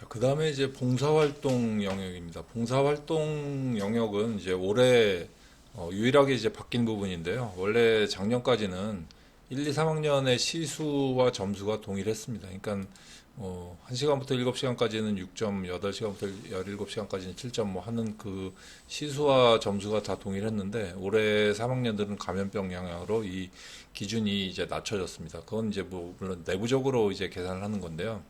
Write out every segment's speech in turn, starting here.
자, 그 다음에 이제 봉사활동 영역입니다. 봉사활동 영역은 이제 올해 어, 유일하게 이제 바뀐 부분인데요. 원래 작년까지는 1, 2, 3학년의 시수와 점수가 동일했습니다. 그러니까 어, 1시간부터 7시간까지는 6점, 8시간부터 17시간까지는 7점 뭐 하는 그 시수와 점수가 다 동일했는데 올해 3학년들은 감염병 영향으로 이 기준이 이제 낮춰졌습니다. 그건 이제 뭐 물론 내부적으로 이제 계산을 하는 건데요.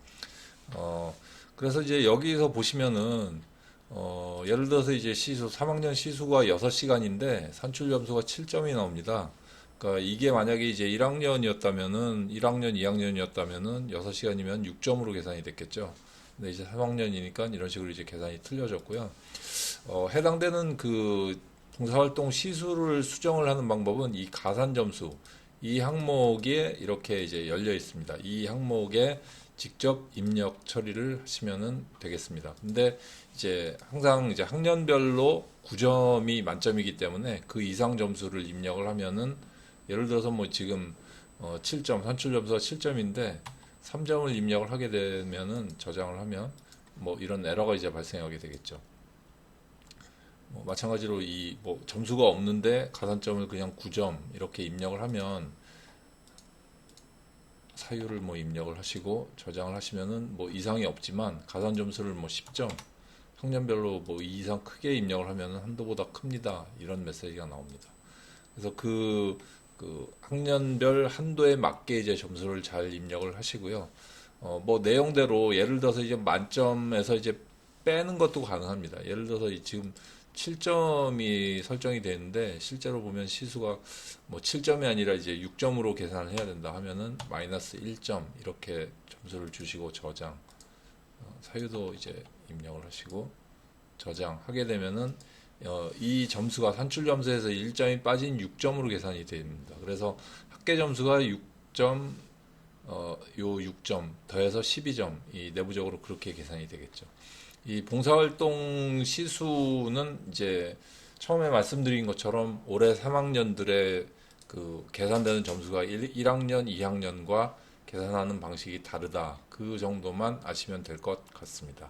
어, 그래서 이제 여기서 보시면은 어, 예를 들어서 이제 시수 3학년 시수가 6시간인데 산출 점수가 7점이 나옵니다. 그러니까 이게 만약에 이제 1학년이었다면은 1학년, 2학년이었다면은 6시간이면 6점으로 계산이 됐겠죠. 근데 이제 3학년이니까 이런 식으로 이제 계산이 틀려졌고요. 어, 해당되는 그 봉사활동 시수를 수정을 하는 방법은 이 가산 점수 이 항목에 이렇게 이제 열려 있습니다. 이 항목에 직접 입력 처리를 하시면은 되겠습니다. 근데 이제 항상 이제 학년별로 9점이 만점이기 때문에 그 이상 점수를 입력을 하면은 예를 들어서 뭐 지금 어 7점 산출 점수가 7점인데 3점을 입력을 하게 되면은 저장을 하면 뭐 이런 에러가 이제 발생하게 되겠죠. 뭐 마찬가지로 이 뭐 점수가 없는데 가산점을 그냥 9점 이렇게 입력을 하면 사유를 뭐 입력을 하시고 저장을 하시면은 뭐 이상이 없지만 가산 점수를 뭐 10점 학년별로 뭐이 이상 크게 입력을 하면은 한도보다 큽니다. 이런 메시지가 나옵니다. 그래서 그, 그 학년별 한도에 맞게 이제 점수를 잘 입력을 하시고요. 어, 뭐 내용대로 예를 들어서 이제 만점에서 이제 빼는 것도 가능합니다. 예를 들어서 이 지금 7점이 설정이 되는데 실제로 보면 시수가 뭐 7점이 아니라 이제 6점으로 계산을 해야 된다 하면은 마이너스 1점 이렇게 점수를 주시고 저장 어, 사유도 이제 입력을 하시고 저장하게 되면은 어, 이 점수가 산출 점수에서 1점이 빠진 6점으로 계산이 됩니다. 그래서 합계 점수가 6점 어, 요 6점 더해서 12점 이 내부적으로 그렇게 계산이 되겠죠. 이 봉사활동 시수는 이제 처음에 말씀드린 것처럼 올해 3학년들의 그 계산되는 점수가 1, 1학년, 2학년과 계산하는 방식이 다르다. 그 정도만 아시면 될 것 같습니다.